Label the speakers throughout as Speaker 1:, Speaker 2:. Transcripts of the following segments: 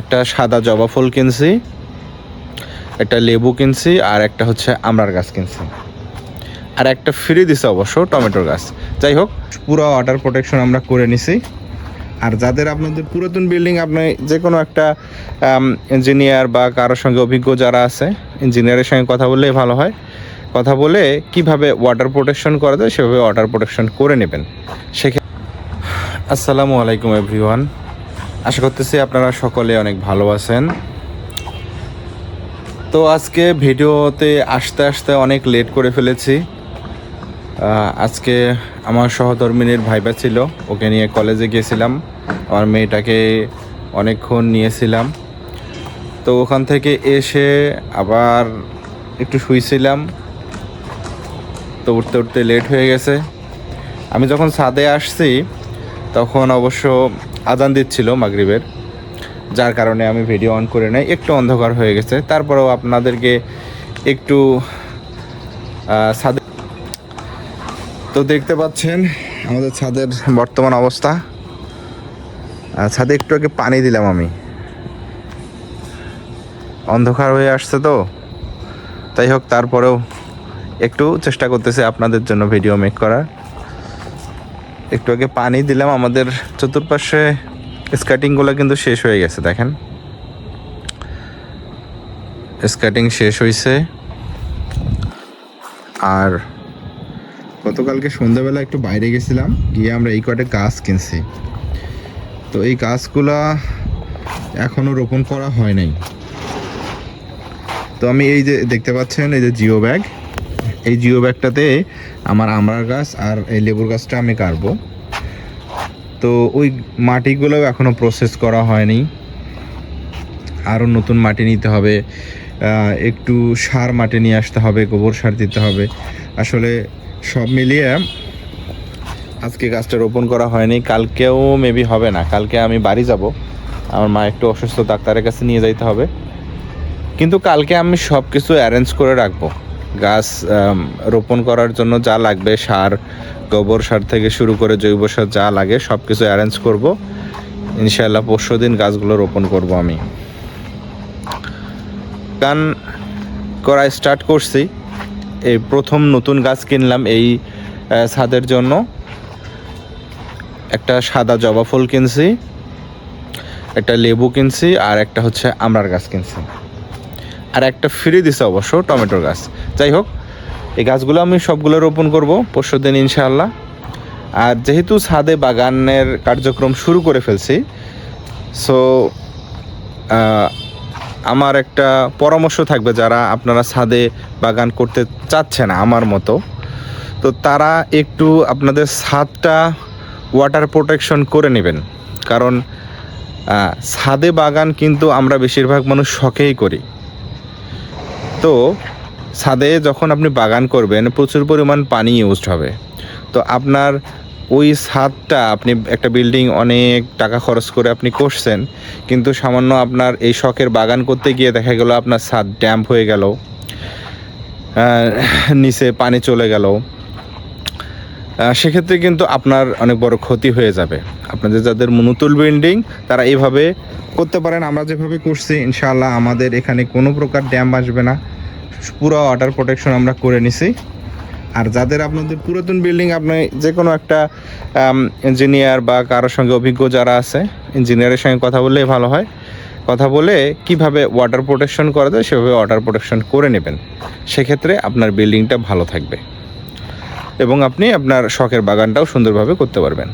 Speaker 1: একটা সাদা জবা ফুল কিনছি, একটা লেবু কিনছি, আর একটা হচ্ছে আমড়ার গাছ কিনছি। আর একটা ফ্রি দিছে অবশ্য টমেটোর গাছ। যাই হোক, পুরো ওয়াটার প্রোটেকশন আমরা করে নিছি। আর যাদের আপনাদের পুরাতন বিল্ডিং আপনি যে কোনো একটা ইঞ্জিনিয়ার বা কারোর সঙ্গে অভিজ্ঞ যারা আছে ইঞ্জিনিয়ারের সঙ্গে কথা বললেই ভালো হয়। কথা বলে কীভাবে ওয়াটার প্রোটেকশন করা যায়, সেভাবে ওয়াটার প্রোটেকশন করে নেবেন। সেক্ষেত্রে আসসালামু আলাইকুম এভরিওয়ান আশা করতেছি আপনারা সকলে অনেক ভালো আছেন। তো আজকে ভিডিওতে আসতে আসতে অনেক লেট করে ফেলেছি। আজকে আমার সহধর্মিনীর ভাইবা ছিল, ওকে নিয়ে কলেজে গিয়েছিলাম। আমার মেয়েটাকে অনেকক্ষণ নিয়েছিলাম। তো ওখান থেকে এসে আবার একটু শুয়েছিলাম তো উঠতে উঠতে লেট হয়ে গেছে। আমি যখন ছাদে আসছি, তখন অবশ্য আজান দিচ্ছিল মাগরিবের, যার কারণে আমি ভিডিও অন করে নেই। একটু অন্ধকার হয়ে গেছে। তারপরেও আপনাদেরকে একটু ছাদে তো দেখতে পাচ্ছেন আমাদের ছাদের বর্তমান অবস্থা। ছাদে একটু আগে পানি দিলাম আমি। অন্ধকার হয়ে আসছে তো। তাই হোক, তারপরেও একটু চেষ্টা করতেছি আপনাদের জন্য ভিডিও মেক করার। একটু আগে পানি দিলাম, আমাদের চতুর্পাশে স্কাটিংগুলো কিন্তু শেষ হয়ে গেছে, দেখেন। স্কাটিং শেষ হয়েছে আর গতকালকে সন্ধ্যাবেলা একটু বাইরে গেছিলাম, গিয়ে আমরা এই কয়টা গাছ কিনছি। তো এই গাছগুলা এখনও রোপণ করা হয় নাই। তো আমি এই যে দেখতে পাচ্ছেন, এই যে জিও ব্যাগ। এই জিও ব্যাগটাতে আমার আমড়ার গাছ আর এই লেবুর গাছটা আমি কাটবো। তো ওই মাটিগুলোও এখনও প্রসেস করা হয়নি। আরও নতুন মাটি নিতে হবে। একটু সার মাটি নিয়ে আসতে হবে, গোবর সার দিতে হবে। আসলে সব মিলিয়ে আজকে গাছটা রোপণ করা হয়নি। কালকেও মেবি হবে না। কালকে আমি বাড়ি যাব। আমার মা একটু অসুস্থ, ডাক্তারের কাছে নিয়ে যাইতে হবে। কিন্তু কালকে আমি সব কিছু অ্যারেঞ্জ করে রাখব। গাছ রোপণ করার জন্য যা লাগবে, সার, গোবর সার থেকে শুরু করে জৈব সার যা লাগে সব কিছু অ্যারেঞ্জ করব। ইনশাল্লাহ পরশু দিন গাছগুলো রোপণ করব আমি। গান করা স্টার্ট করছি। এই প্রথম নতুন গাছ কিনলাম এই ছাদের জন্য। একটা সাদা জবা ফুল কিনছি, একটা লেবু কিনছি আর একটা হচ্ছে আমড়ার গাছ কিনছি। আর একটা ফ্রি দিছে অবশ্য টমেটোর গাছ। যাই হোক, এই গাছগুলো আমি সবগুলো রোপণ করব পরশু দিন ইনশাআল্লাহ। আর যেহেতু ছাদে বাগানের কার্যক্রম শুরু করে ফেলছি সো আমার একটা পরামর্শ থাকবে যারা আপনারা ছাদে বাগান করতে চাচ্ছেন আমার মতো। তো তারা একটু আপনাদের ছাদটা ওয়াটার প্রোটেকশন করে নেবেন। কারণ ছাদে বাগান কিন্তু আমরা বেশিরভাগ মানুষ শখেই করি। তো ছাদে যখন আপনি বাগান করবেন, প্রচুর পরিমাণ পানি ইউজড হবে। তো আপনার ওই ছাদটা আপনি একটা বিল্ডিং অনেক টাকা খরচ করে আপনি করছেন, কিন্তু সামান্য আপনার এই শখের বাগান করতে গিয়ে দেখা গেল আপনার ছাদ ড্যাম্প হয়ে গেল নিচে পানি চলে গেল। সেক্ষেত্রে কিন্তু আপনার অনেক বড় ক্ষতি হয়ে যাবে। আপনাদের যাদের মনুতুল বিল্ডিং তারা এইভাবে করতে পারেন। আমরা যেভাবে করছি, ইনশাআল্লাহ আমাদের এখানে কোনো প্রকার ড্যাম আসবে না। পুরো ওয়াটার প্রোটেকশন আমরা করে নিছি। আর যাদের আপনাদের পুরাতন বিল্ডিং আপনি যে কোনো একটা ইঞ্জিনিয়ার বা কারোর সঙ্গে অভিজ্ঞ যারা আছে ইঞ্জিনিয়ারের সঙ্গে কথা বললেই ভালো হয়। কথা বলে কীভাবে ওয়াটার প্রোটেকশন করা যায়, সেভাবে ওয়াটার প্রোটেকশন করে নেবেন। সেক্ষেত্রে আপনার বিল্ডিংটা ভালো থাকবে। এবং আপনি আপনার শখের বাগানটাও সুন্দরভাবে করতে পারবেন।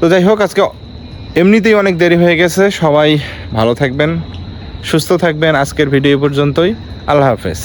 Speaker 1: তো যাই হোক, আজকে এমনিতেই অনেক দেরি হয়ে গেছে। সবাই ভালো থাকবেন, সুস্থ থাকবেন। আজকের ভিডিও পর্যন্তই। আল্লাহ হাফেজ।